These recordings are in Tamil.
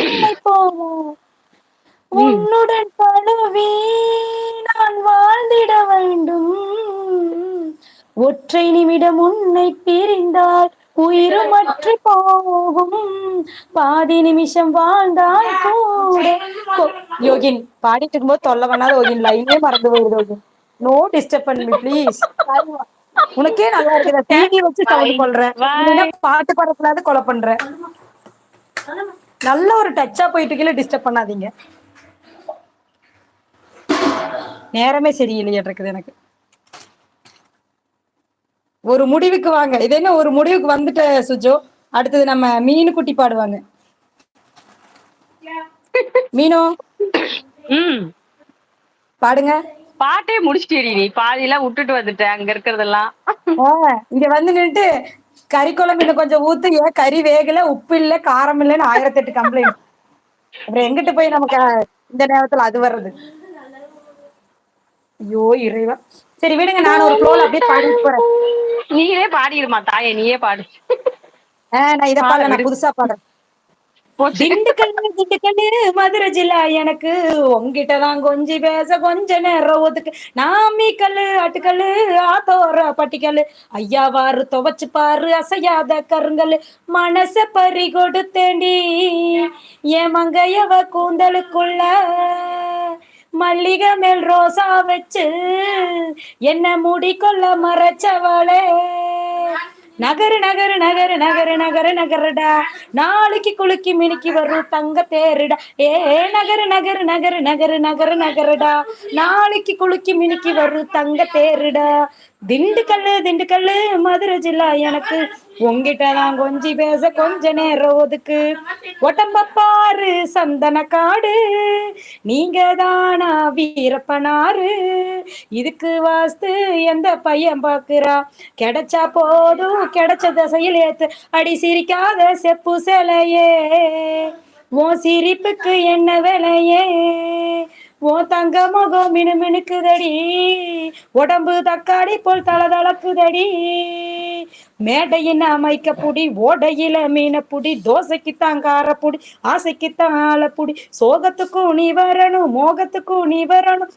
உன்னை போல உன்னுடன் பழவி நான் வாழ்ந்திட வேண்டும். ஒற்றை நிமிடம் உன்னை பிரிந்தால் உயிரும் மற்ற போகும். பாதி நிமிஷம் வாழ்ந்தால் கூட யோகின் பாடிட்டு இருக்கும்போது தொல்லை பண்ணாத யோகின். லைனே மறந்து போயிருது யோகின். நோ டிஸ்டர்ப் பண்ணி ப்ளீஸ் உனக்கே நல்லா இருக்குதா. டிவி வச்சு சவுண்ட். இல்லைன்னா பாட்டு பாடக்கூடாது கொலை பண்ற நல்ல ஒரு டச்சா போயிட்டு கீழே டிஸ்டர்ப் பண்ணாதீங்க. நேரமே சரியில்லையே இருக்குது எனக்கு. ஒரு முடிவுக்கு வாங்க. இது என்ன ஒரு முடிவுக்கு வந்துட்ட சுஜோ? அடுத்தது நம்ம மீனு குட்டி பாடுவாங்க. மீனு? பாடுங்க. பாட்டே முடிச்சிட்டேடி நீ. பாதியெல்லாம் விட்டுட்டு வந்துட்ட. அங்க இருக்கிறதெல்லாம். இங்க வந்து நின்னுட்டு கறி குழம்பு இன்னும் கொஞ்சம் ஊத்து ஏன் கறி வேகல உப்பு இல்ல காரம் இல்லைன்னு ஆயிரத்தி எட்டு கம்ப்ளைண்ட் அப்புறம் எங்கிட்டு போய் நமக்கு இந்த நேரத்துல அது வர்றது? ஐயோ இறைவா. சரி விடுங்க நான் ஒரு ஃப்ளோல அப்படியே பாடிட்டு போறேன். நீயே பாடிடுமா தாயே நீயே பாடு. ஆ, நான் இதை பாடு, பாடல நான். புதுசா பாடுறேன். திண்டுக்கல் திண்டுக்கல் மதுரை ஜில்லா எனக்கு. உங்ககிட்டதான் கொஞ்சி பேச கொஞ்ச நேரம் ஒதுக்கு. நாமிக்கல் கல்லு ஆத்தோர பட்டிக்கல்லு. ஐயாவாரு துவச்சு பாரு அசையாத கருங்கல் மனச பறி கொடுத்தேண்டி என் மங்கையவ கூந்தலுக்குள்ள மல்லிகை மேல் ரோசா வச்சு என்ன கொள்ள மறைச்சவளே. நகரு நகரு நகரு நகரு நகரு நகரடா. நாளைக்கு குலுக்கி மினுக்கி வரும் தங்க தேருடா. ஏ நகரு நகரு நகரு நகரு நகரு நகரடா. நாளைக்கு குலுக்கி மினுக்கி வரும் தங்க தேருடா. திண்டுக்கல் திண்டுக்கல் மதுரை ஜில்லா எனக்கு. உங்கிட்ட நான் கொஞ்சி பேச கொஞ்ச நேரம் ஒதுக்கு. உடம்ப பாரு சந்தன காடு நீங்க தானா வீரப்பனாரு இதுக்கு வாஸ்து எந்த பையன் பாக்குறா? கிடைச்சா போதும் கிடைச்ச திசையில் ஏத்து. அடி சிரிக்காத செப்பு சிலையே. உன் சிரிப்புக்கு என்ன விலையே? உன் தங்க முகம் மினு மினுக்குதடி உடம்பு தக்காளி போல் தள தளக்குதடி மேடையின் அமைக்க புடி ஓடையில மீனப்புடி தோசைக்கு தான் காரப்புடி ஆசைக்கு ஆசைக்குத்தான் ஆளப்புடி சோகத்துக்கும் நீ வரணும் மோகத்துக்கும் நீ வரணும்.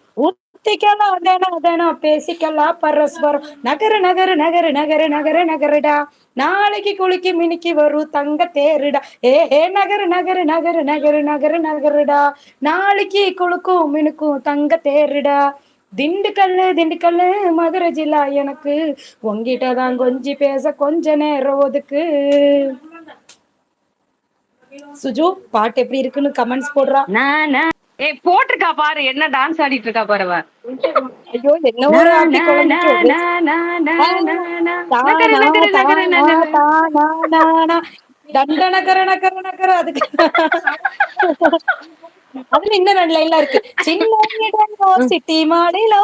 ஊத்திக்கலாம் அதனா அதனா பேசிக்கலாம் பரஸ்பரம் நகரு நகரு நகரு நகரு நகரு நகருடா. நாளைக்கு குளிக்கி மினிக்கு வரும். தங்க தேருடா. ஏ ஏ நகரு நகரு நகரு நகரு நகரு நகருடா. நாளைக்கு குளுக்கும் மினுக்கும் தங்க தேருடா. திண்டுக்கல்லு திண்டுக்கல்லு மதுரை ஜில்லா எனக்கு. உங்கிட்டதான் கொஞ்சி பேச கொஞ்ச நேரம் ஒதுக்கு. சுஜு பாட்டு எப்படி இருக்குன்னு கமெண்ட்ஸ் போடுறா. நான். ஏய் போட்டிருக்கா பாரு என்ன டான்ஸ் ஆடிட்டு இருக்கா பாரு அவ. ஐயோ என்ன ஒரு ஆட்டி நகர அதுக்கு. அதுல இன்னும் ரெண்டு லைன்ல இருக்கு. சின்ன இடமோ சிட்டி மாடிலோ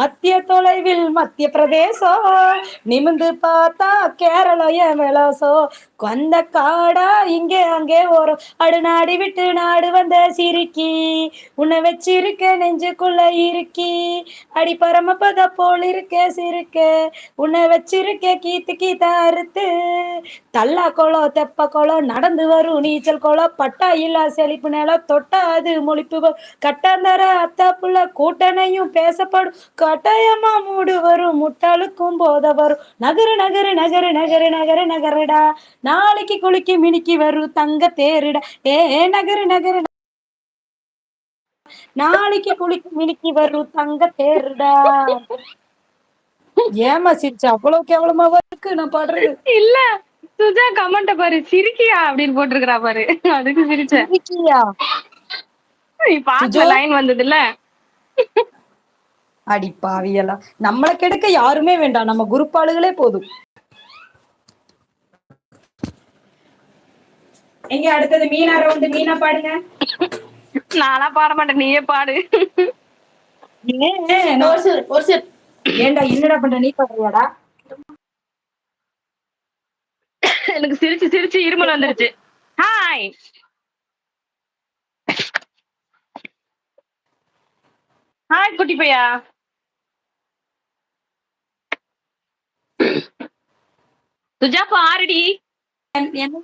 மத்திய தொலைவில் மத்திய பிரதேசம் நிமிந்து பார்த்தா கேரளம் எமலாசோ. கொந்த காடா இங்கே அங்கே ஓரம் அடு நாடி விட்டு நாடு வந்த சிரிக்கி. உன்னை வச்சிருக்க நெஞ்சுக்குள்ள இருக்கி அடி பரமபத போல் இருக்க சிரிக்க உன்னை வச்சிருக்க கீத்து கீத்தா அறுத்து. தள்ளா குளம் தெப்ப குளம் நடந்து வரும் நீச்சல் குளம் பட்டா இல்லா செழிப்பு நிலம் தொட்டா அது மொழிப்பு வரும். கட்டாந்தர அத்தா புள்ள கூட்டணையும் பேசப்படும். கட்டாயமா மூடு வரும். முட்டாளுக்கும் போத வரும். நகரு நகரு நகரு நகரு நகரு நகருடா. நாளைக்கு குளிக்கி மினிக்கி வரும் தங்க தேருடா. ஏ நகரு நகரு நாளைக்கு குளிக்கி மினிக்கி வரும் தங்க தேருடா. ஏமா சிரிச்சு? அவ்வளவு கேவலமாவா இருக்கு. நான் பாடுறது. இல்ல. சுஜா கமெண்ட பாரு. சிரிக்கியா அப்படின்னு போட்டிருக்கா பாரு. அதுக்கு சிரிச்சேன். சிரிக்கியா? பாட்டுல? லைன் வந்தது இல்ல அடி பாவியெல்லாம் நம்மளை கெடுக்க யாருமே வேண்டாம். நம்ம குரூப் ஆளுகளே போதும். எங்க அடுத்தது? மீனா ரவுண்டு மீனா பாடுங்க. நானா பாட மாட்டேன். நீயே பாடு. ஒரு சில ஒரு சில ஏன்டா என்னடா பண்ற? நீ பாடுறியாடா? எனக்கு சிரிச்சு சிரிச்சு இருமல் வந்துருச்சு. ஹாய் ஹாய் குட்டி பையா. சுஜா பாருடி என்ன